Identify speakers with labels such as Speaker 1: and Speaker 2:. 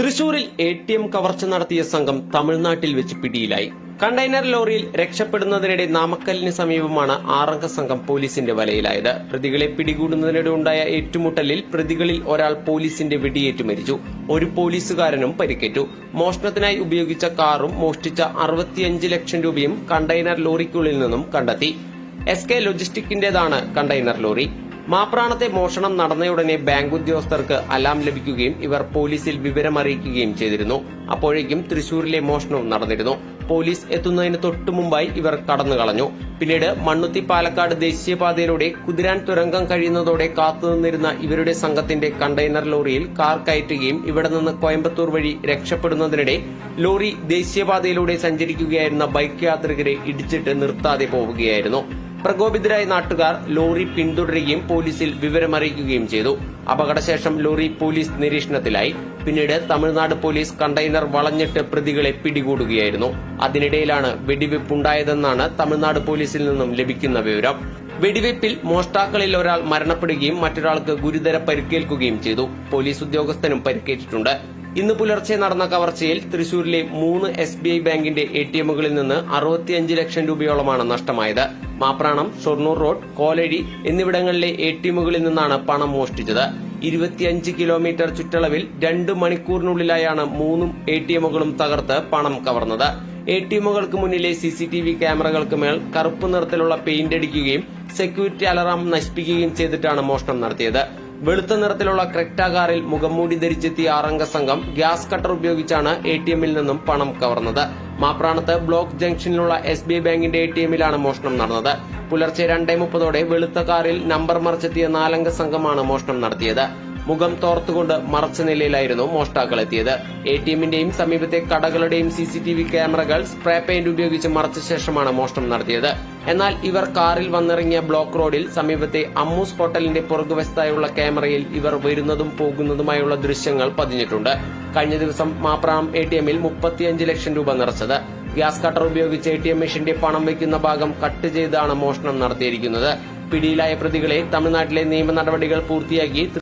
Speaker 1: തൃശൂരിൽ A T M കവർച്ച നടത്തിയ സംഘം തമിഴ്നാട്ടിൽ വെച്ച് പിടിയിലായി. കണ്ടെയ്നർ ലോറിയിൽ രക്ഷപ്പെടുന്നതിനിടെ നാമക്കലിന് സമീപമാണ് ആറംഗ സംഘം പോലീസിന്റെ വലയിലായത്. പ്രതികളെ പിടികൂടുന്നതിനിടെ ഉണ്ടായ ഏറ്റുമുട്ടലിൽ പ്രതികളിൽ ഒരാൾ പോലീസിന്റെ വെടിയേറ്റ് മരിച്ചു. ഒരു പോലീസുകാരനും പരിക്കേറ്റു. മോഷണത്തിനായി ഉപയോഗിച്ച കാറും മോഷ്ടിച്ച അറുപത്തിയഞ്ച് ലക്ഷം രൂപയും കണ്ടെയ്നർ ലോറിക്കുള്ളിൽ നിന്നും കണ്ടെത്തി. എസ് കെ ലോജിസ്റ്റിക്കിന്റേതാണ് കണ്ടെയ്നർ ലോറി. മാപ്രാണത്തെ മോഷണം നടന്നയുടനെ ബാങ്ക് ഉദ്യോഗസ്ഥർക്ക് അലാം ലഭിക്കുകയും ഇവർ പോലീസിൽ വിവരം അറിയിക്കുകയും ചെയ്തിരുന്നു. അപ്പോഴേക്കും തൃശൂരിലെ മോഷണവും നടന്നിരുന്നു. പോലീസ് എത്തുന്നതിന് തൊട്ടു മുമ്പായി ഇവർ കടന്നു കളഞ്ഞു പിന്നീട് മണ്ണുത്തി പാലക്കാട് ദേശീയപാതയിലൂടെ കുതിരാൻ തുരങ്കം കഴിയുന്നതോടെ കാത്തുനിന്നിരുന്ന ഇവരുടെ സംഘത്തിന്റെ കണ്ടെയ്നർ ലോറിയിൽ കാർ കയറ്റുകയും ഇവിടെ നിന്ന് കോയമ്പത്തൂർ വഴി രക്ഷപ്പെടുന്നതിനിടെ ലോറി ദേശീയപാതയിലൂടെ സഞ്ചരിക്കുകയായിരുന്ന ബൈക്ക് യാത്രികരെ ഇടിച്ചിട്ട് നിർത്താതെ പോവുകയായിരുന്നു. പ്രകോപിതരായ നാട്ടുകാർ ലോറി പിന്തുടരുകയും പോലീസിൽ വിവരമറിയിക്കുകയും ചെയ്തു. അപകടശേഷം ലോറി പോലീസ് നിരീക്ഷണത്തിലായി. പിന്നീട് തമിഴ്നാട് പോലീസ് കണ്ടെയ്നർ വളഞ്ഞിട്ട് പ്രതികളെ പിടികൂടുകയായിരുന്നു. അതിനിടയിലാണ് വെടിവെപ്പുണ്ടായതെന്നാണ് തമിഴ്നാട് പോലീസിൽ നിന്നും ലഭിക്കുന്ന വിവരം. വെടിവെപ്പിൽ മോഷ്ടാക്കളിൽ ഒരാൾ മരണപ്പെടുകയും മറ്റൊരാൾക്ക് ഗുരുതര പരിക്കേൽക്കുകയും ചെയ്തു. പോലീസ് ഉദ്യോഗസ്ഥനും പരിക്കേറ്റിട്ടുണ്ട്. ഇന്ന് പുലർച്ചെ നടന്ന കവർച്ചയിൽ തൃശൂരിലെ മൂന്ന് എസ് ബി ഐ ബാങ്കിന്റെ എ ടി എമ്മുകളിൽ നിന്ന് അറുപത്തിയഞ്ച് ലക്ഷം രൂപയോളമാണ് നഷ്ടമായത്. മാപ്രാണം ഷൊർണൂർ റോഡ് കോലഴി എന്നിവിടങ്ങളിലെ എ ടി എമ്മുകളിൽ നിന്നാണ് പണം മോഷ്ടിച്ചത്. ഇരുപത്തിയഞ്ച് കിലോമീറ്റർ ചുറ്റളവിൽ രണ്ട് മണിക്കൂറിനുള്ളിലായാണ് മൂന്നും എ ടി എമ്മുകളും തകർത്ത് പണം കവർന്നത്. എ ടി എമ്മുകൾക്ക് മുന്നിലെ സി സി ടി വി ക്യാമറകൾക്ക് മേൽ കറുപ്പ് നിറത്തിലുള്ള പെയിന്റ് അടിക്കുകയും സെക്യൂരിറ്റി അലറാം നശിപ്പിക്കുകയും ചെയ്തിട്ടാണ് മോഷണം നടത്തിയത്. വെളുത്ത നിറത്തിലുള്ള ക്രെറ്റ കാറിൽ മുഖംമൂടി ധരിച്ചെത്തിയ ആറംഗ സംഘം ഗ്യാസ് കട്ടർ ഉപയോഗിച്ചാണ് എ ടി എമ്മിൽ നിന്നും പണം കവർന്നത്. മാപ്രാണത്ത് ബ്ലോക്ക് ജംഗ്ഷനിലുള്ള എസ് ബി ഐ ബാങ്കിന്റെ എ ടി എമ്മിലാണ് മോഷണം നടന്നത്. പുലർച്ചെ രണ്ടേ മുപ്പതോടെ വെളുത്ത കാറിൽ നമ്പർ മറിച്ചെത്തിയ നാലംഗ സംഘമാണ് മോഷണം നടത്തിയത്. മുഖം തോർത്തുകൊണ്ട് മറച്ച നിലയിലായിരുന്നു മോഷ്ടാക്കൾ എത്തിയത് എ ടി എമ്മിന്റെയും സമീപത്തെ കടകളുടെയും സി സി ടി വി ക്യാമറകൾ സ്പ്രേ പെയിന്റ് ഉപയോഗിച്ച് മറച്ച ശേഷമാണ് മോഷ്ടം നടത്തിയത്. എന്നാൽ ഇവർ കാറിൽ വന്നിറങ്ങിയ ബ്ലോക്ക് റോഡിൽ സമീപത്തെ അമ്മൂസ് ഹോട്ടലിന്റെ പുറകുവശത്തായുള്ള ക്യാമറയിൽ ഇവർ വരുന്നതും പോകുന്നതുമായുള്ള ദൃശ്യങ്ങൾ പതിഞ്ഞിട്ടുണ്ട്. കഴിഞ്ഞ ദിവസം മാപ്രാം എ ടി എമ്മിൽ മുപ്പത്തിയഞ്ച് ലക്ഷം രൂപ നിറച്ചത്. ഗ്യാസ് കട്ടർ ഉപയോഗിച്ച് എ ടി എം മെഷീന്റെ പണം വയ്ക്കുന്ന ഭാഗം കട്ട് ചെയ്താണ് മോഷണം നടത്തിയിരിക്കുന്നത്. പിടിയിലായ പ്രതികളെ തമിഴ്നാട്ടിലെ നിയമ നടപടികൾ പൂർത്തിയാക്കി